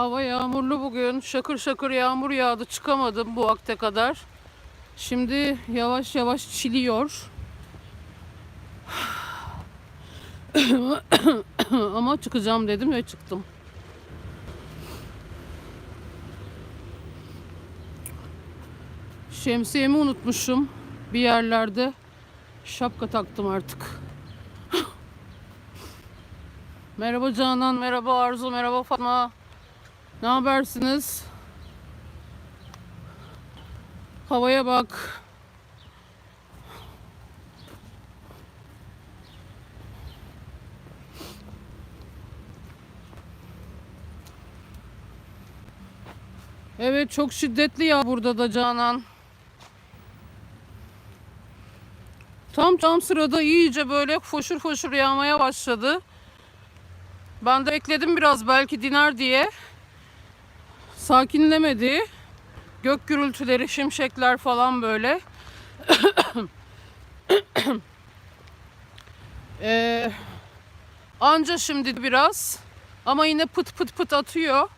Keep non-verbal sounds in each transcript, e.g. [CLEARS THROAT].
Hava yağmurlu bugün. Şakır şakır yağmur yağdı. Çıkamadım bu vakte kadar. Şimdi yavaş yavaş çiliyor. [COUGHS] Ama çıkacağım dedim ve çıktım. Şemsiyemi unutmuşum bir yerlerde. Şapka taktım artık. [LAUGHS] merhaba Canan, merhaba Arzu, merhaba Fatma. Ne habersiniz? Havaya bak. Evet çok şiddetli ya burada da Canan. Tam tam sırada iyice böyle foşur foşur yağmaya başladı. Ben de bekledim biraz belki diner diye. Sakinlemedi. Gök gürültüleri, şimşekler falan böyle. [COUGHS] ee, anca şimdi biraz. Ama yine pıt pıt pıt atıyor.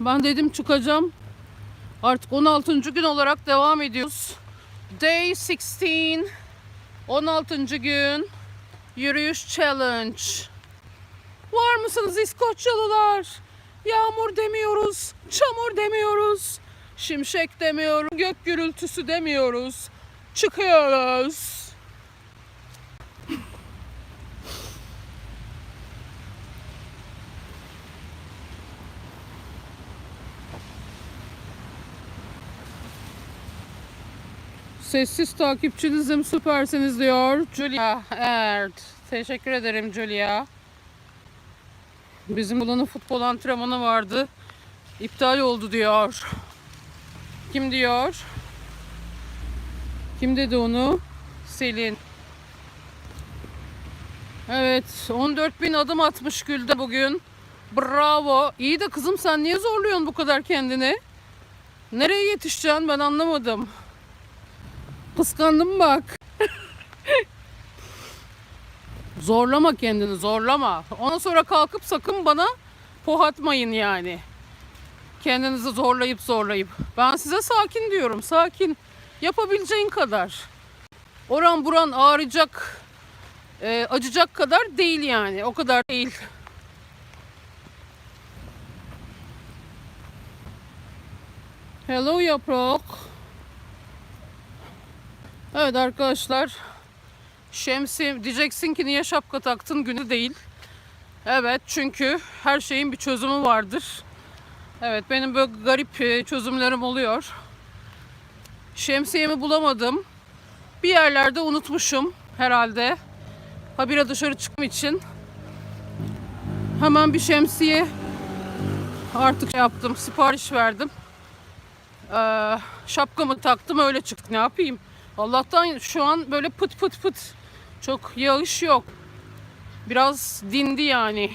Ben dedim çıkacağım. Artık 16. gün olarak devam ediyoruz. Day 16. 16. gün. Yürüyüş challenge. Var mısınız İskoçyalılar? Yağmur demiyoruz, çamur demiyoruz, şimşek demiyoruz, gök gürültüsü demiyoruz. Çıkıyoruz. Sessiz takipçinizim süpersiniz diyor Julia Erd. Teşekkür ederim Julia. Bizim bulanın futbol antrenmanı vardı. İptal oldu diyor. Kim diyor? Kim dedi onu? Selin. Evet 14 bin adım atmış Gül'de bugün. Bravo. İyi de kızım sen niye zorluyorsun bu kadar kendini? Nereye yetişeceksin ben anlamadım. Kıskandım bak. Zorlama kendini zorlama. Ondan sonra kalkıp sakın bana pohatmayın yani. Kendinizi zorlayıp zorlayıp. Ben size sakin diyorum sakin. Yapabileceğin kadar. Oran buran ağrıyacak, e, acıcak kadar değil yani. O kadar değil. Hello yaprak. Evet arkadaşlar. Şemsi diyeceksin ki niye şapka taktın günü değil. Evet çünkü her şeyin bir çözümü vardır. Evet benim böyle garip e, çözümlerim oluyor. Şemsiyemi bulamadım. Bir yerlerde unutmuşum herhalde. Habire dışarı çıkmam için. Hemen bir şemsiye artık şey yaptım. Sipariş verdim. Ee, şapkamı taktım öyle çıktık. Ne yapayım? Allah'tan şu an böyle pıt pıt pıt. Çok yağış yok. Biraz dindi yani.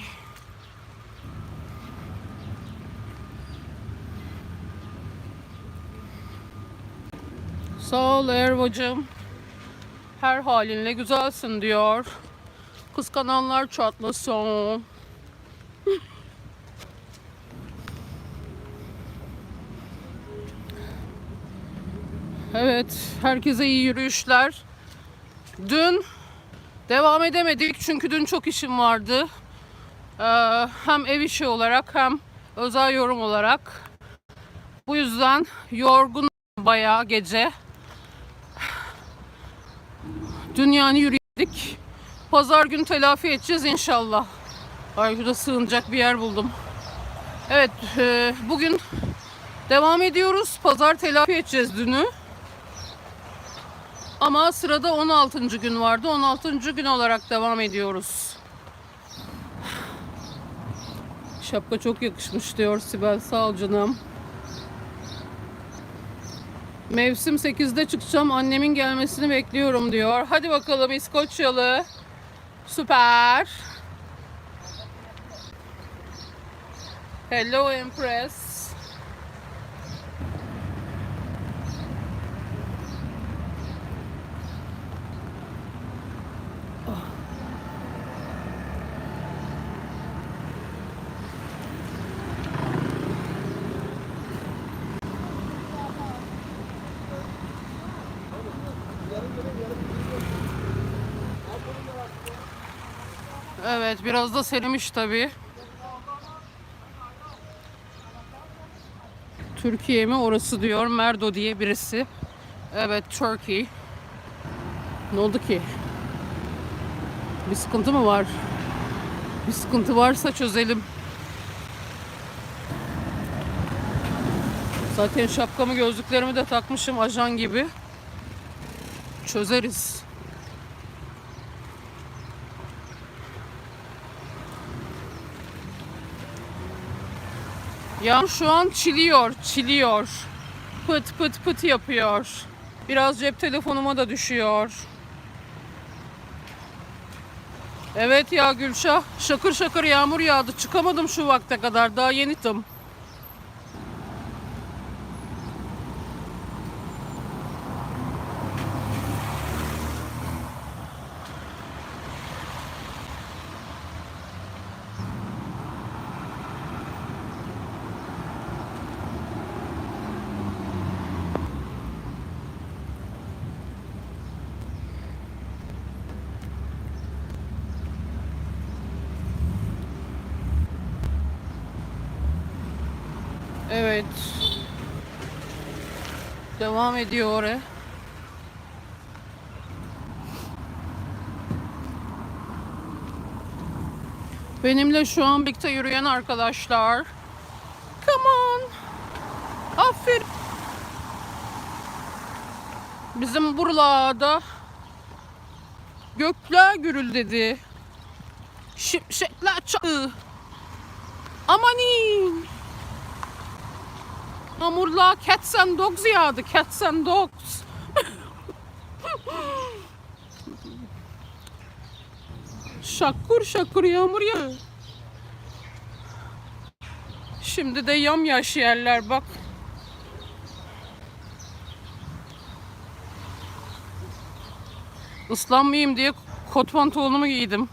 Sağ ol Ervacığım. Her halinle güzelsin diyor. Kıskananlar çatlasın. Evet, herkese iyi yürüyüşler. Dün devam edemedik çünkü dün çok işim vardı. Ee, hem ev işi olarak hem özel yorum olarak. Bu yüzden yorgun bayağı gece. Dün yani yürüdük. Pazar günü telafi edeceğiz inşallah. Ay şurada sığınacak bir yer buldum. Evet, e, bugün devam ediyoruz. Pazar telafi edeceğiz dünü. Ama sırada 16. gün vardı. 16. gün olarak devam ediyoruz. Şapka çok yakışmış diyor Sibel. Sağ ol canım. Mevsim 8'de çıkacağım. Annemin gelmesini bekliyorum diyor. Hadi bakalım İskoçyalı. Süper. Hello Empress. Evet biraz da serimiş tabii. Türkiye mi orası diyor. Merdo diye birisi. Evet Turkey. Ne oldu ki? Bir sıkıntı mı var? Bir sıkıntı varsa çözelim. Zaten şapkamı gözlüklerimi de takmışım ajan gibi. Çözeriz. Ya şu an çiliyor, çiliyor. Pıt pıt pıt yapıyor. Biraz cep telefonuma da düşüyor. Evet ya Gülşah, şakır şakır yağmur yağdı. Çıkamadım şu vakte kadar. Daha yenitim. Evet. Devam ediyor oraya. Benimle şu an birlikte yürüyen arkadaşlar. Come on. Aferin. Bizim buralarda gökler gürüldedi. Şimşekler çaktı. Amanin. Yağmurla cats and dogs yağdı. Cats and dogs. şakur şakur yağmur ya. Şimdi de yamyaş yerler bak. Islanmayayım diye kot pantolonumu giydim.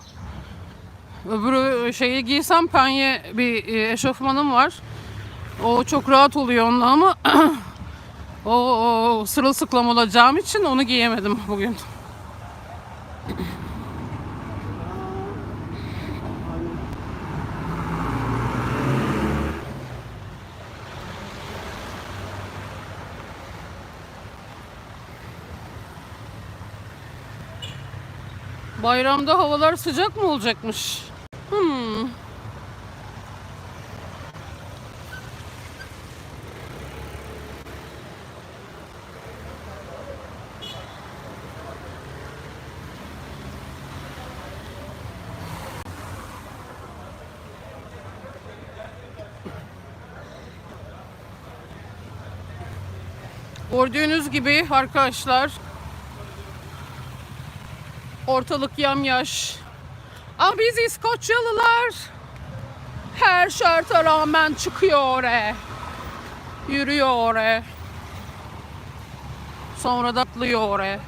Öbürü şeyi giysem penye bir e, eşofmanım var. O çok rahat oluyor onunla ama [CLEARS THROAT] o, o sırılsıklam olacağım için onu giyemedim bugün. Bayramda havalar sıcak mı olacakmış? Hmm. Gördüğünüz gibi arkadaşlar ortalık yamyaş. Ama biz İskoçyalılar her şarta rağmen çıkıyor oraya. Yürüyor oraya. Sonra da atlıyor oraya.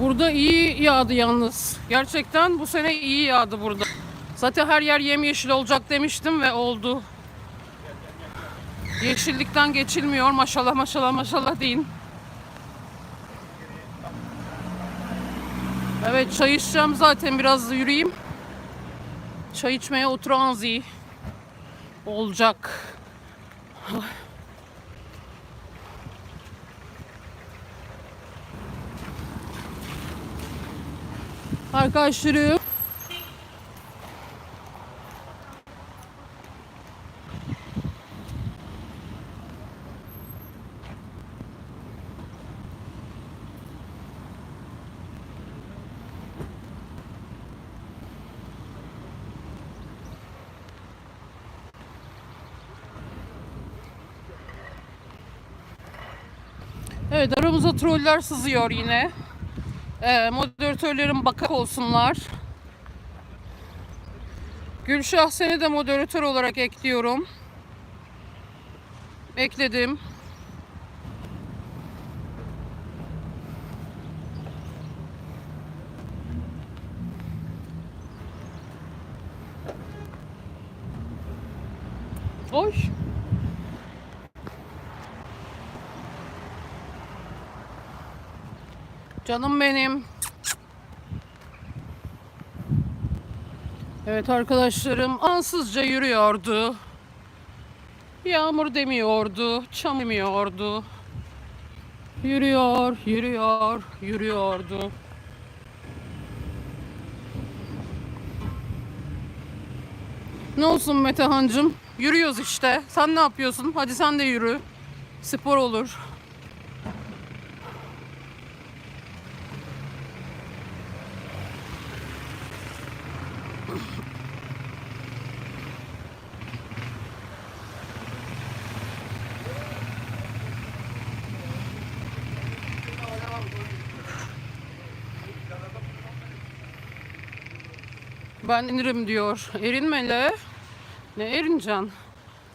Burada iyi yağdı yalnız. Gerçekten bu sene iyi yağdı burada. Zaten her yer yemyeşil olacak demiştim ve oldu. Yeşillikten geçilmiyor. Maşallah maşallah maşallah deyin. Evet çay içeceğim zaten biraz yürüyeyim. Çay içmeye oturanzi olacak. Arkadaşlarım. Evet aramıza troller sızıyor yine. Ee, moderatörlerim bakak olsunlar. Gülşah seni de moderatör olarak ekliyorum. Ekledim. Oy. Canım benim. Evet arkadaşlarım ansızca yürüyordu. Yağmur demiyordu, çam demiyordu. Yürüyor, yürüyor, yürüyordu. Ne olsun Metehan'cım? Yürüyoruz işte. Sen ne yapıyorsun? Hadi sen de yürü. Spor olur. Ben inirim diyor. Erinmeli. Ne erineceksin?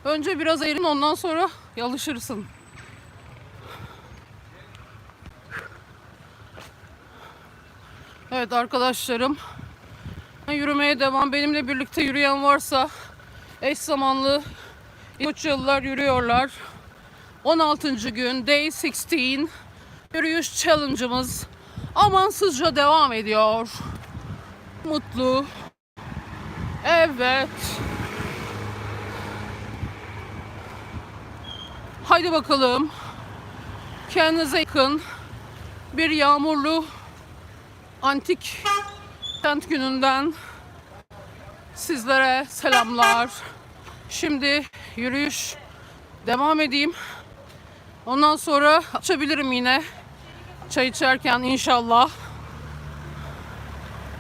Önce biraz erin ondan sonra alışırsın. Evet arkadaşlarım. Yürümeye devam. Benimle birlikte yürüyen varsa eş zamanlı yıllar yürüyorlar. 16. gün Day 16 yürüyüş challenge'ımız amansızca devam ediyor. Mutlu. Evet. Haydi bakalım. Kendinize yakın. Bir yağmurlu antik kent gününden sizlere selamlar. Şimdi yürüyüş devam edeyim. Ondan sonra açabilirim yine. Çay içerken inşallah.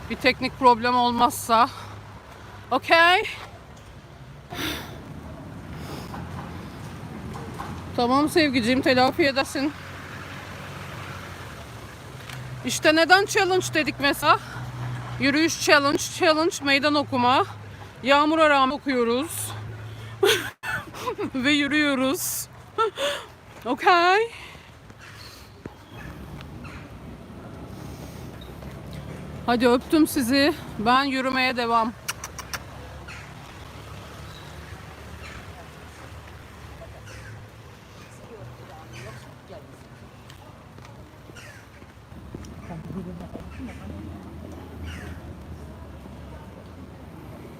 Bir teknik problem olmazsa. Okey. Tamam sevgicim telafi edersin. İşte neden challenge dedik mesela? Yürüyüş challenge, challenge meydan okuma. Yağmura rağmen okuyoruz. [LAUGHS] Ve yürüyoruz. [LAUGHS] Okey. Hadi öptüm sizi. Ben yürümeye devam.